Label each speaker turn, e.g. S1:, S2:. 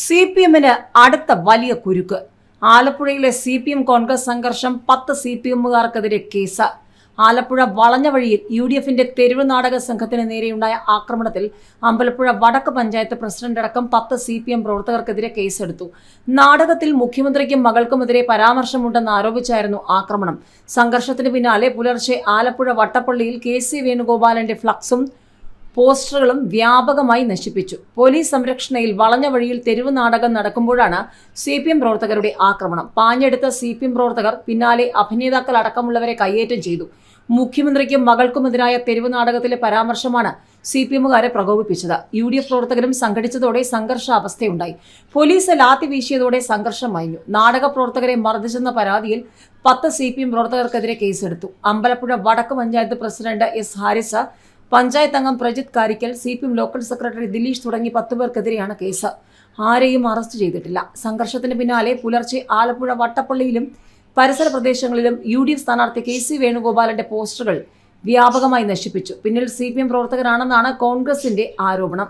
S1: C P എമ്മിന് അടുത്ത വലിയ കുരുക്ക്. ആലപ്പുഴയിലെ സി പി എം കോൺഗ്രസ് സംഘർഷം പത്ത് സി പി എമ്മുകാർക്കെതിരെ കേസ്. ആലപ്പുഴ വളഞ്ഞ വഴിയിൽ യു ഡി എഫിന്റെ തെരുവ് നാടക സംഘത്തിന് നേരെയുണ്ടായ ആക്രമണത്തിൽ അമ്പലപ്പുഴ വടക്ക് പഞ്ചായത്ത് പ്രസിഡന്റ് അടക്കം പത്ത് സി പി എം പ്രവർത്തകർക്കെതിരെ കേസെടുത്തു. നാടകത്തിൽ മുഖ്യമന്ത്രിക്കും മകൾക്കുമെതിരെ പരാമർശമുണ്ടെന്ന് ആരോപിച്ചായിരുന്നു ആക്രമണം. സംഘർഷത്തിന് പിന്നാലെ പുലർച്ചെ ആലപ്പുഴ വട്ടപ്പള്ളിയിൽ കെ സി വേണുഗോപാലന്റെ ഫ്ലക്സും പോസ്റ്ററുകളും വ്യാപകമായി നശിപ്പിച്ചു. പോലീസ് സംരക്ഷണയിൽ വളഞ്ഞ വഴിയിൽ തെരുവ് നാടകം നടക്കുമ്പോഴാണ് സി പി എം പ്രവർത്തകരുടെ ആക്രമണം. പാഞ്ഞെടുത്ത സി പി എം പ്രവർത്തകർ പിന്നാലെ അഭിനേതാക്കൾ അടക്കമുള്ളവരെ കയ്യേറ്റം ചെയ്തു. മുഖ്യമന്ത്രിക്കും മകൾക്കുമെതിരായ തെരുവ് നാടകത്തിലെ പരാമർശമാണ് സി പി എമ്മുകാരെ പ്രകോപിപ്പിച്ചത്. യു ഡി എഫ് പ്രവർത്തകരും സംഘടിച്ചതോടെ സംഘർഷാവസ്ഥയുണ്ടായി. പോലീസ് ലാത്തി വീശിയതോടെ സംഘർഷം മയഞ്ഞു. നാടക പ്രവർത്തകരെ മർദ്ദിച്ചെന്ന പരാതിയിൽ പത്ത് സി പി എം പ്രവർത്തകർക്കെതിരെ കേസെടുത്തു. അമ്പലപ്പുഴ വടക്ക് പഞ്ചായത്ത് പ്രസിഡന്റ് എസ് ഹാരിസ് പഞ്ചായത്ത് അംഗം Prajith Karikkal C P M local secretary Dileesh തുടങ്ങി പത്തുപേർക്കെതിരെയാണ് കേസ്. ആരെയും അറസ്റ്റ് ചെയ്തിട്ടില്ല. സംഘർഷത്തിന് പിന്നാലെ പുലർച്ചെ ആലപ്പുഴ വട്ടപ്പള്ളിയിലും പരിസര പ്രദേശങ്ങളിലും യു ഡി എഫ് സ്ഥാനാർത്ഥി കെ സി വേണുഗോപാലന്റെ പോസ്റ്ററുകൾ വ്യാപകമായി നശിപ്പിച്ചു. പിന്നിൽ സി പി എം പ്രവർത്തകരാണെന്നാണ് കോൺഗ്രസിന്റെ ആരോപണം.